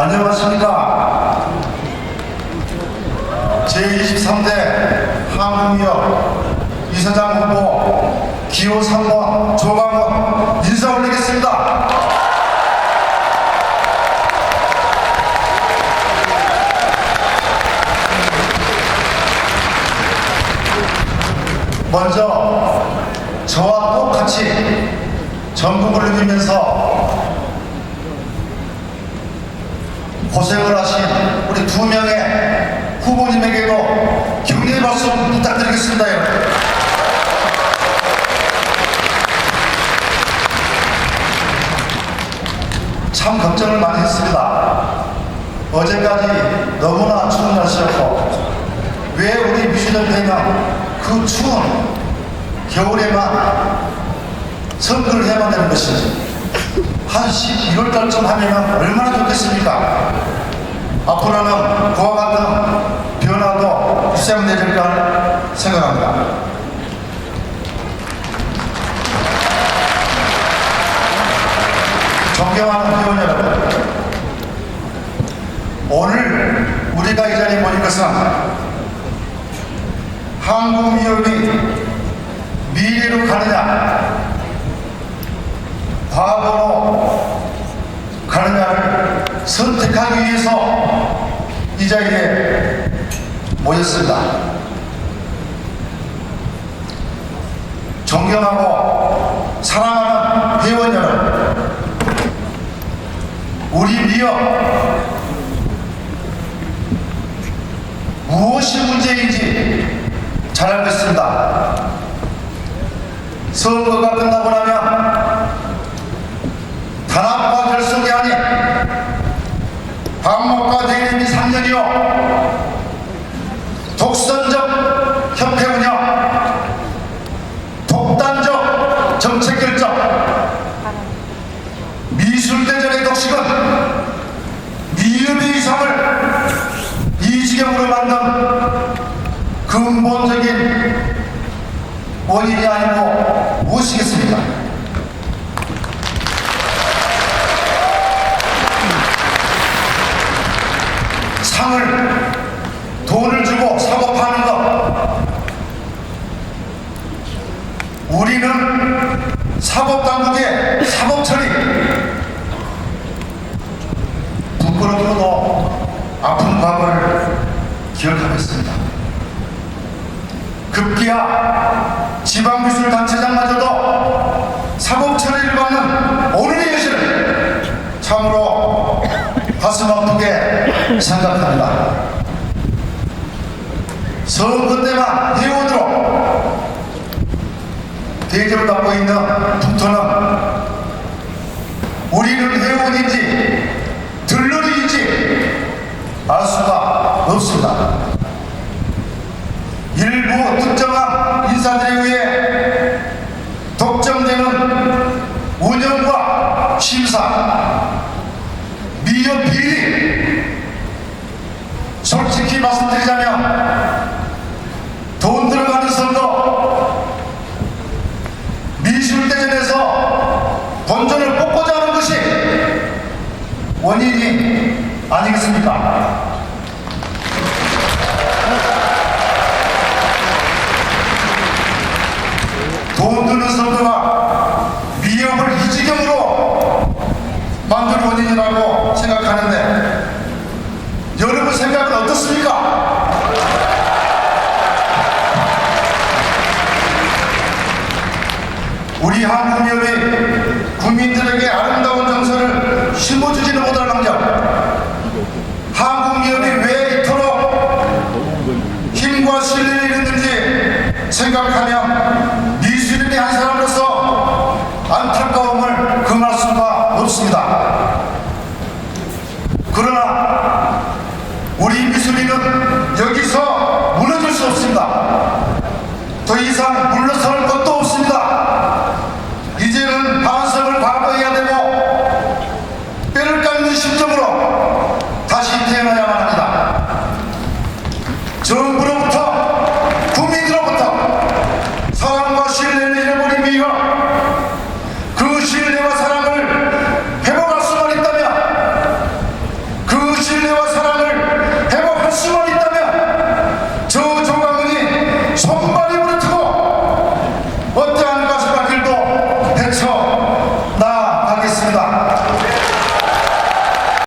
안녕하십니까. 제23대 한국역 이사장 후보 기호 3번 조광원 인사 올리겠습니다. 먼저 저와 똑같이 전국을 누비면서 고생을 하신 우리 두 명의 후보님에게도 격려의 박수 부탁드리겠습니다. 참 걱정을 많이 했습니다. 어제까지 너무나 추운 날씨였고 왜 우리 미주연대는 그 추운 겨울에만 선거를 해야만 되는 것인지 한 11월 달쯤 하면 얼마나 좋겠습니까? 앞으로는 그와 같은 변화도 시작되리까 생각합니다. 존경하는 회원 여러분, 오늘 우리가 이 자리에 모인 것은 한국 미역이 미래로 가느냐, 과거로 가느냐를 선택하기 위해서 이 자리에 모였습니다. 존경하고 사랑하는 회원 여러분, 우리 미역 무엇이 문제인지 잘 알고 있습니다. 선거가 끝나고 나면 단합과 결속이 아닌 반목과 대립이 3년이요 독선적 협회 운영 독단적 정책 결정 미술대전의 독식은 미흡의 이상을 이 지경으로 만든 근본적인 원인이 아니고 무엇이겠습니까? 상을 돈을 주고 사고 파는 것 우리는 사법당국의 사법 처리 부끄럽고도 아픈 과거를 기억하겠습니다. 급기야 지방미술단체장마저도 사법 처리를 받는 오늘의 여신을 참으로 생각합니다. 선거 때만 회원으로 대접을 받고 있는 북토는 우리는 회원인지 들러리인지 알 수가 없습니다. 일부 특정한 인사들에 의해 독점되는 운영과 심사, 미연 비리 솔직히 말씀드리자면 돈 들어가는 선거 미술대전에서 본전을 뽑고자 하는 것이 원인이 아니겠습니까? 돈 드는 선거가 미역을 이 지경으로 만든 원인이라고 생각하는데 여러분 생각은 어떻습니까?